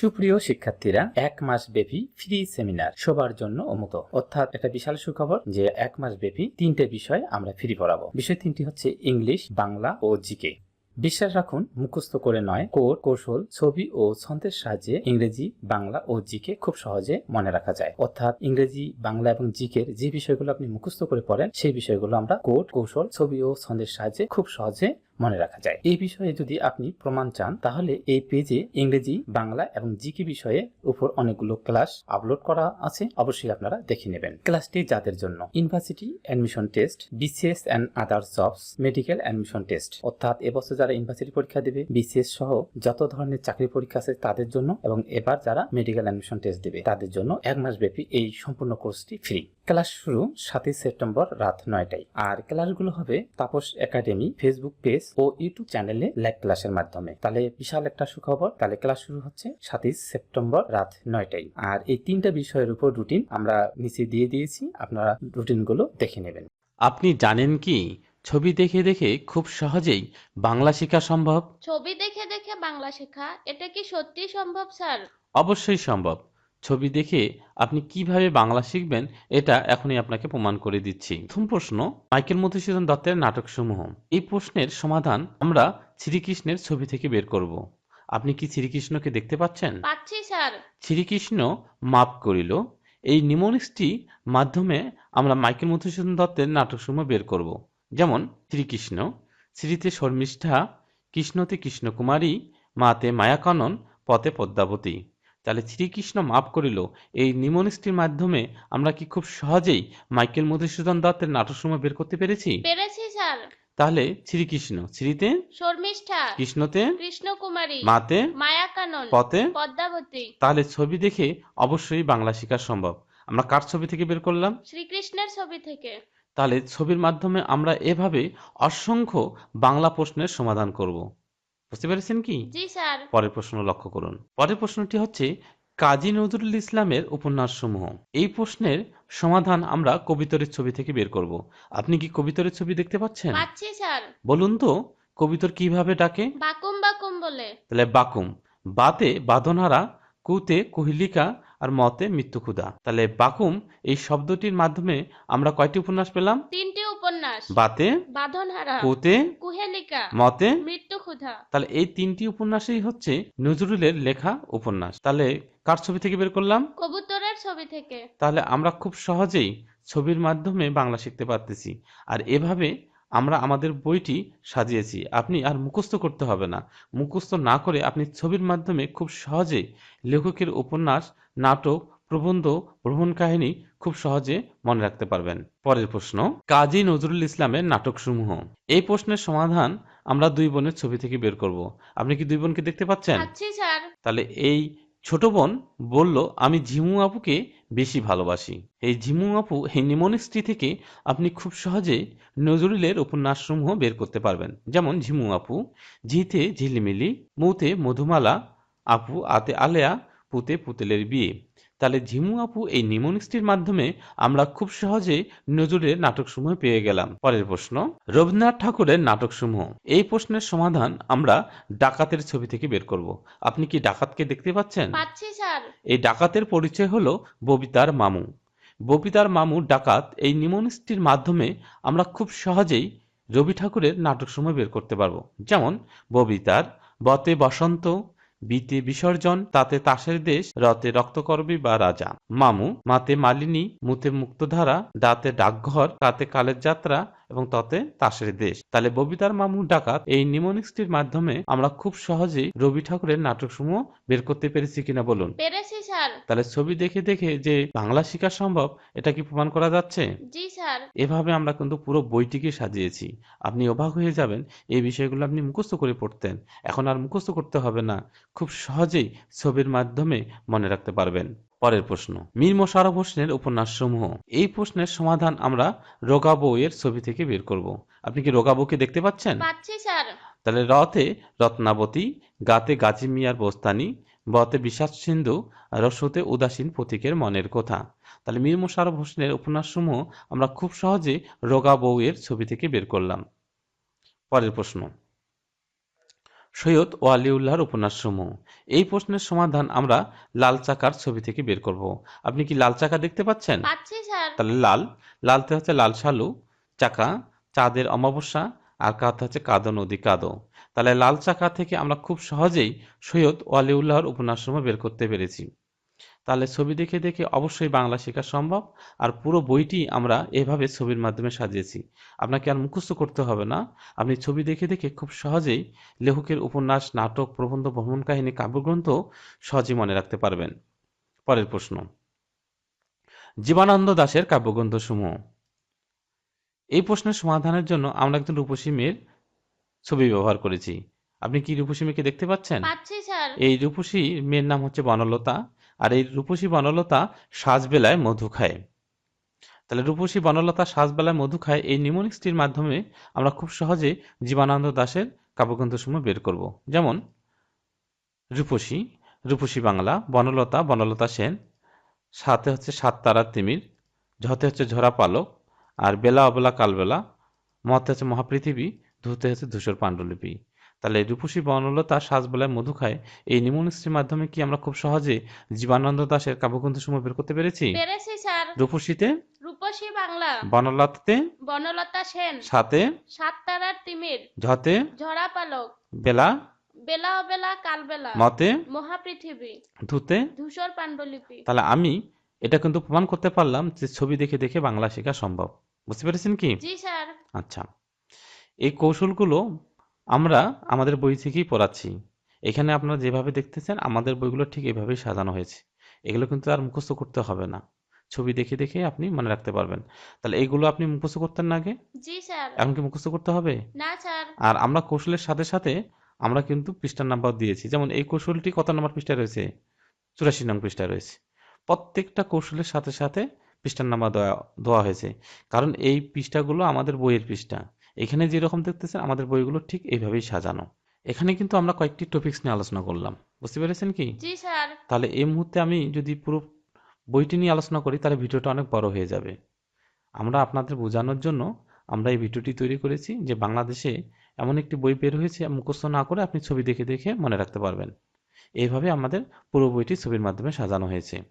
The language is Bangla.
সুপ্রিয় শিক্ষার্থীরা, এক মাস ব্যাপী ফ্রি সেমিনার সবার জন্য উন্মুক্ত অর্থাৎ একটা বিশাল সুখবর যে এক মাস ব্যাপী তিনটে বিষয় আমরা ফ্রি পড়াবো। বিষয় তিনটি হচ্ছে ইংলিশ, বাংলা ও জিকে। বিশ্বাস রাখুন, মুখস্থ করে নয় কোড কৌশল, ছবি ও ছন্দের সাহায্যে ইংরেজি, বাংলা ও জিকে খুব সহজে মনে রাখা যায়। অর্থাৎ ইংরেজি, বাংলা এবং জিকের যে বিষয়গুলো আপনি মুখস্থ করে পড়েন, সেই বিষয়গুলো আমরা কোড কৌশল, ছবি ও ছন্দের সাহায্যে খুব সহজে মনে রাখা যায়। এই বিষয়ে যদি আপনি প্রমাণ চান, তাহলে এই পেজে ইংরেজি, বাংলা এবং জিকে বিষয়ে উপর অনেকগুলো ক্লাস আপলোড করা আছে। অবশ্যই আপনারা দেখে নেবেন। ক্লাসটি যাদের জন্য? University admission test, BCS and other jobs, medical admission test. অর্থাৎ এবছর যারা ইউনিভার্সিটি পরীক্ষা দেবে, বিসিএস সহ যত ধরনের চাকরি পরীক্ষা আছে তাদের জন্য এবং এবার যারা মেডিকেল অ্যাডমিশন টেস্ট দেবে, তাদের জন্য এক মাস ব্যাপী এই সম্পূর্ণ কোর্সটি ফ্রি। ক্লাস শুরু সাতই সেপ্টেম্বর রাত নয়টায়। আর ক্লাসগুলো হবে তাপস একাডেমি ফেসবুক পেজ ও ইউটিউব চ্যানেলে লাইভ ক্লাসের মাধ্যমে। তাহলে বিশাল একটা সুখবর তাহলে ক্লাস শুরু হচ্ছে সাতই সেপ্টেম্বর রাত নয়টায়। আর এই তিনটা বিষয়ের উপর রুটিন আমরা নিচে দিয়ে দিয়েছি আপনারা রুটিনগুলো দেখে নেবেন। আপনি জানেন কি? ছবি দেখে দেখে খুব সহজেই বাংলা শেখা সম্ভব? ছবি দেখে দেখে বাংলা শেখা? এটা কি সত্যি সম্ভব স্যার? অবশ্যই সম্ভব। ছবি দেখে আপনি কীভাবে বাংলা শিখবেন এটা এখনই আপনাকে প্রমাণ করে দিচ্ছি। প্রথম প্রশ্ন মাইকেল মধুসূদন দত্তের নাটকসমূহ। এই প্রশ্নের সমাধান আমরা শ্রীকৃষ্ণের ছবি থেকে বের করব। আপনি কি শ্রীকৃষ্ণকে দেখতে পাচ্ছেন? পাচ্ছি স্যার। শ্রীকৃষ্ণ মাপ করিল। এই নিমোনিক্সটি মাধ্যমে আমরা মাইকেল মধুসূদন দত্তের নাটকসমূহ বের করব। যেমন শ্রীকৃষ্ণ শ্রীতে শর্মিষ্ঠা কৃষ্ণতে কৃষ্ণকুমারী মাতে মায়াকানন পথে পদ্মাবতী। তাহলে শ্রীকৃষ্ণ মাপ করিল এই নিমোনিক্সটির মাধ্যমে আমরা কি খুব সহজেই মাইকেল মধুসূদন দত্তের নাটকসমূহ বের করতে পেরেছি? পেরেছি স্যার। তাহলে শ্রীকৃষ্ণ শ্রীতে? শর্মিষ্ঠা। কৃষ্ণতে? কৃষ্ণকুমারী। মাতে? মায়াকানন। পথে? পদ্মাবতী। তাহলে ছবি দেখে অবশ্যই বাংলা শেখা সম্ভব। আমরা কার ছবি থেকে বের করলাম? শ্রীকৃষ্ণের ছবি থেকে। তাহলে ছবির মাধ্যমে আমরা এভাবে অসংখ্য বাংলা প্রশ্নের সমাধান করব। বুঝতে পেরেছেন কি? জি স্যার। পরের প্রশ্ন লক্ষ্য করুন। পরের প্রশ্নটি হচ্ছে কাজী নজরুল ইসলামের উপন্যাসসমূহ। এই প্রশ্নের সমাধান আমরা কবিতরের ছবি থেকে বের করব। আপনি কি কবিতরের ছবি দেখতে পাচ্ছেন? পাচ্ছি স্যার। বলুন তো কবিতর কীভাবে ডাকে? বাকুম বাকুম বলে। তাহলে বাকুম। বাতে বাঁধনহারা কুতে কুহিলিকা আর মতে মৃত্যুক্ষুদা তাহলে বাকুম এই শব্দটির মাধ্যমে আমরা কয়টি উপন্যাস পেলাম? তিনটি উপন্যাস। বাতে বাঁধনহারা কুতে কুহেলিকা মতে। মৃত্যু ক্ষুধা তাহলে এই তিনটি উপন্যাসই হচ্ছে নজরুলের লেখা উপন্যাস। তাহলে কার ছবি থেকে বের করলাম? কবুতরের ছবি থেকে। তাহলে আমরা খুব সহজেই ছবির মাধ্যমে বাংলা শিখতে পারতেছি। আর এভাবে আমরা আমাদের বইটি সাজিয়েছি। আপনি আর মুখস্থ করতে হবে না। মুখস্থ না করে আপনি ছবির মাধ্যমে খুব সহজে লেখকের উপন্যাস নাটক প্রবন্ধ ভ্রমণ কাহিনী খুব সহজে মনে রাখতে পারবেন। পরের প্রশ্ন কাজী নজরুল ইসলামের নাটকসমূহ। এই প্রশ্নের সমাধান আমরা দুই বোনের ছবি থেকে বের করব। আপনি কি দুই বোনকে দেখতে পাচ্ছেন? তাহলে এই ছোট বোন বলল আমি ঝিমু আপুকে বেশি ভালোবাসি। এই ঝিমু আপু এই নিমোনিক্সটি থেকে আপনি খুব সহজে নজরুলের উপন্যাসসমূহ বের করতে পারবেন। যেমন ঝিমু আপু ঝিতে ঝিলিমিলি মৌতে মধুমালা আপু আতে আলেয়া পুতে পুতেলের বিয়ে। তাহলে ঝিমু আপু এই নিমোনিক্সটির মাধ্যমে আমরা খুব সহজে নজরুলের নাটকসমূহ পেয়ে গেলাম। পরের প্রশ্ন রবীন্দ্রনাথ ঠাকুরের নাটকসমূহ। এই প্রশ্নের সমাধান আমরা ডাকাতের ছবি থেকে বের করব। আপনি কি ডাকাতকে দেখতে পাচ্ছেন? পাচ্ছি স্যার। এই ডাকাতের পরিচয় হলো ববিতার মামু। ববিতার মামু ডাকাত এই নিমোনিক্সটির মাধ্যমে আমরা খুব সহজেই রবি ঠাকুরের নাটকসমূহ বের করতে পারব। যেমন ববিতার বতে বসন্ত বিতে বিসর্জন, তাতে তাসের দেশ, রতে রক্তকরবী বা রাজা। মামু, মাতে মালিনী, মুতে মুক্তধারা, দাতে ডাকঘর তাতে কালের যাত্রা এবং ততে তাসের দেশ। তাহলে ববিতার মামু ডাকাত এই নিমোনিক্সটির মাধ্যমে আমরা খুব সহজেই রবি ঠাকুরের নাটকসমূহ বের করতে পেরেছি কিনা বলুন। পেরেছি স্যার। তাহলে ছবি দেখে দেখে যে বাংলা শেখা সম্ভব এটা কি প্রমাণ করা যাচ্ছে? জি স্যার। এভাবে আমরা কিন্তু পুরো বইটিকে সাজিয়েছি। আপনি অবাক হয়ে যাবেন এই বিষয়গুলো আপনি মুখস্থ করে পড়তেন। এখন আর মুখস্থ করতে হবে না। খুব সহজেই ছবির মাধ্যমে মনে রাখতে পারবেন। পরের প্রশ্ন। মীর মোশাররফ হোসেনের উপন্যাসসমূহ। এই প্রশ্নের সমাধান আমরা রোগা বউয়ের ছবি থেকে বের করব। আপনি কি রোগা বউকে দেখতে পাচ্ছেন? পাচ্ছি স্যার। তাহলে রতে রত্নাবতী গাতে গাজী মিয়ার বস্তানি বতে বিষাদ সিন্ধু রসতে উদাসীন প্রতীকের মনের কথা। তাহলে মীর মোশাররফ হোসেনের উপন্যাসসমূহ আমরা খুব সহজে রোগা বউয়ের ছবি থেকে বের করলাম। পরের প্রশ্ন। সৈয়দ ওয়ালিউল্লাহর উপন্যাসসমূহ। এই প্রশ্নের সমাধান আমরা লাল চাকার ছবি থেকে বের করব। আপনি কি লাল চাকা দেখতে পাচ্ছেন? তাহলে লাল। লালতে হচ্ছে লাল সালু চাকা চাঁদের অমাবস্যা আর কাঁদতে হচ্ছে কাদো নদী কাদো। তাহলে লাল চাকা থেকে আমরা খুব সহজেই সৈয়দ ওয়ালিউল্লাহর উপন্যাসসমূহ বের করতে পেরেছি। তাহলে ছবি দেখে দেখে অবশ্যই বাংলা শেখা সম্ভব। আর পুরো বইটি আমরা এভাবে ছবির মাধ্যমে সাজিয়েছি। আপনাকে আর মুখস্থ করতে হবে না। আপনি ছবি দেখে দেখে খুব সহজেই লেখকের উপন্যাস নাটক প্রবন্ধ ভ্রমণ কাহিনী কাব্যগ্রন্থ সহজেই মনে রাখতে পারবেন। পরের প্রশ্ন। জীবনানন্দ দাশের কাব্যগ্রন্থসমূহ। এই প্রশ্নের সমাধানের জন্য আমরা একজন রূপসী মেয়ের ছবি ব্যবহার করেছি। আপনি কি রূপসী মেয়েকে দেখতে পাচ্ছেন? এই রূপসী মেয়ের নাম হচ্ছে বনলতা। আর এই রূপসী বনলতা সাজবেলায় মধু খায়। তাহলে রূপসী বনলতা সাজবেলায় মধু খায়, এই নিমোনিক্সটির মাধ্যমে আমরা খুব সহজে জীবনানন্দ দাশের কাব্যগ্রন্থসমূহ বের করব। যেমন, রূপসী রূপসী বাংলা, বনলতা বনলতা সেন সাথে হচ্ছে সাত তারার তিমির, ঝতে হচ্ছে ঝরা পালক, আর বেলা অবেলা কালবেলা, মতে হচ্ছে মহাপৃথিবী, ধুতে হচ্ছে ধূসর পাণ্ডুলিপি। তাহলে রূপসী বনলতা সাজবেলায় মধু খায়। এই নিমোনিক্সটির মাধ্যমে কি আমরা খুব সহজে জীবানন্দ দাশের কাব্যগ্রন্থসমূহ বের করতে পেরেছি? পেরেছি স্যার। রূপসীতে? রূপসী বাংলা। বনলতাতে বনলতা সেন। সাথে সাত? তারার তিমির। ঝতে? ঝরা পালক বেলা? বেলা অবেলা কালবেলা। মতে? মহাপৃথিবী। ধুতে? ধূসর পাণ্ডুলিপি। তাহলে আমি এটা কিন্তু প্রমাণ করতে পারলাম যে ছবি দেখে দেখে বাংলা শেখা সম্ভব। বুঝতে পেরেছেন কি? জি স্যার। আচ্ছা। এই কৌশলগুলো আমরা আমাদের বই থেকেই পড়াচ্ছি। এখানে আপনারা যেভাবে দেখতেছেন আমাদের বইগুলো ঠিক এভাবেই সাজানো হয়েছে। এগুলো কিন্তু আর মুখস্থ করতে হবে না। ছবি দেখে দেখে আপনি মনে রাখতে পারবেন। তাহলে এইগুলো আপনি মুখস্থ করতেন না আগে? জি স্যার। এখন কি মুখস্থ করতে হবে? না স্যার। আর আমরা কৌশলের সাথে সাথে আমরা কিন্তু পৃষ্ঠার নাম্বার দিয়েছি। যেমন এই কৌশলটি কত নম্বর পৃষ্ঠায় রয়েছে? চুরাশি নং পৃষ্ঠায় রয়েছে। প্রত্যেকটা কৌশলের সাথে সাথে পৃষ্ঠার নাম্বার দেওয়া দেওয়া হয়েছে। কারণ এই পৃষ্ঠাগুলো আমাদের বইয়ের পৃষ্ঠা। এখানে যেরকম দেখতেছেন আমাদের বইগুলো ঠিক এইভাবেই সাজানো। এখানে কিন্তু আমরা কয়েকটি টপিকস নিয়ে আলোচনা করলাম। বুঝতে পেরেছেন কি? জি স্যার। তাহলে এই মুহূর্তে আমি যদি পুরো বইটি নিয়ে আলোচনা করি তাহলে ভিডিওটা অনেক বড় হয়ে যাবে। আমরা আপনাদের বোঝানোর জন্য আমরা এই ভিডিওটি তৈরি করেছি যে বাংলাদেশে এমন একটি বই বের হয়েছে মুখস্থ না করে আপনি ছবি দেখে দেখে মনে রাখতে পারবেন। এইভাবে আমাদের পুরো বইটি ছবির মাধ্যমে সাজানো হয়েছে।